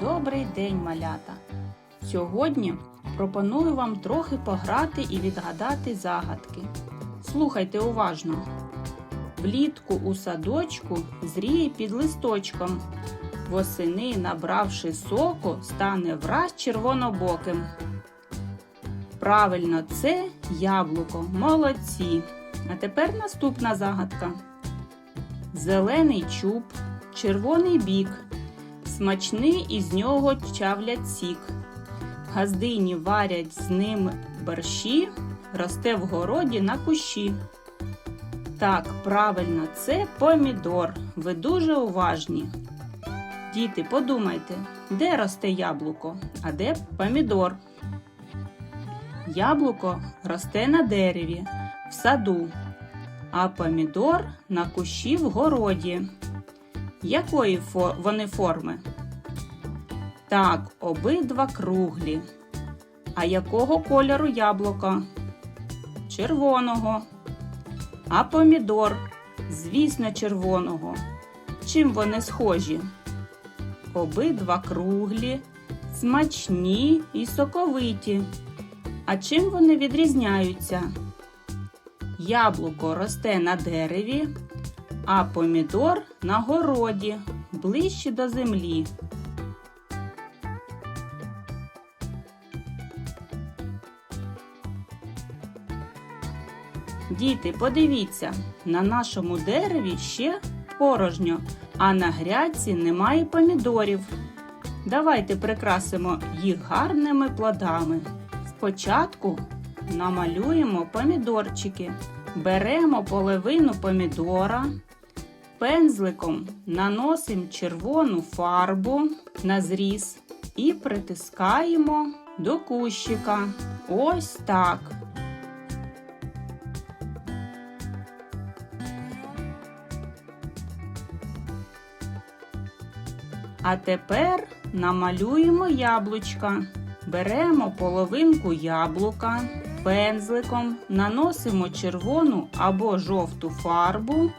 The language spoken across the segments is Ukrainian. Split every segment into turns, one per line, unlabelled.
Добрий день, малята! Сьогодні пропоную вам трохи пограти і відгадати загадки. Слухайте уважно. Влітку у садочку зріє під листочком. Восени, набравши соку, стане враз червонобоким. Правильно, це яблуко. Молодці. А тепер наступна загадка. Зелений чуб, червоний бік. Смачний із нього чавлять сік. Газдині варять з ним борщі, росте в городі на кущі. Так, правильно, це помідор. Ви дуже уважні. Діти, подумайте, де росте яблуко, а де помідор? Яблуко росте на дереві, в саду, а помідор на кущі в городі. Якої вони форми? Так, обидва круглі. А якого кольору яблуко? Червоного. А помідор, звісно, червоного. Чим вони схожі? Обидва круглі, смачні і соковиті. А чим вони відрізняються? Яблуко росте на дереві, а помідор на городі, ближче до землі. Діти, подивіться, на нашому дереві ще порожньо, а на грядці немає помідорів. Давайте прикрасимо їх гарними плодами. Спочатку намалюємо помідорчики. Беремо половину помідора, пензликом наносимо червону фарбу на зріз і притискаємо до кущика. Ось так. А тепер намалюємо яблучка. Беремо половинку яблука, пензликом наносимо червону або жовту фарбу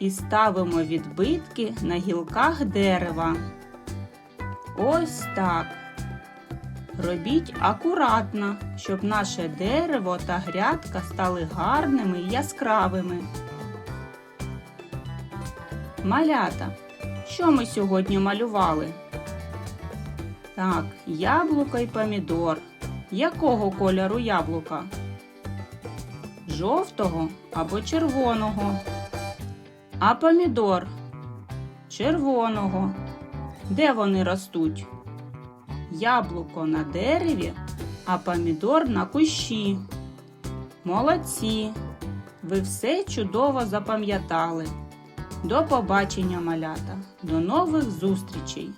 і ставимо відбитки на гілках дерева. Ось так. Робіть акуратно, щоб наше дерево та грядка стали гарними і яскравими. Малята, що ми сьогодні малювали? Так, яблуко і помідор. Якого кольору яблука? Жовтого або червоного. А помідор червоного. Де вони ростуть? Яблуко на дереві, а помідор на кущі. Молодці! Ви все чудово запам'ятали. До побачення, малята! До нових зустрічей!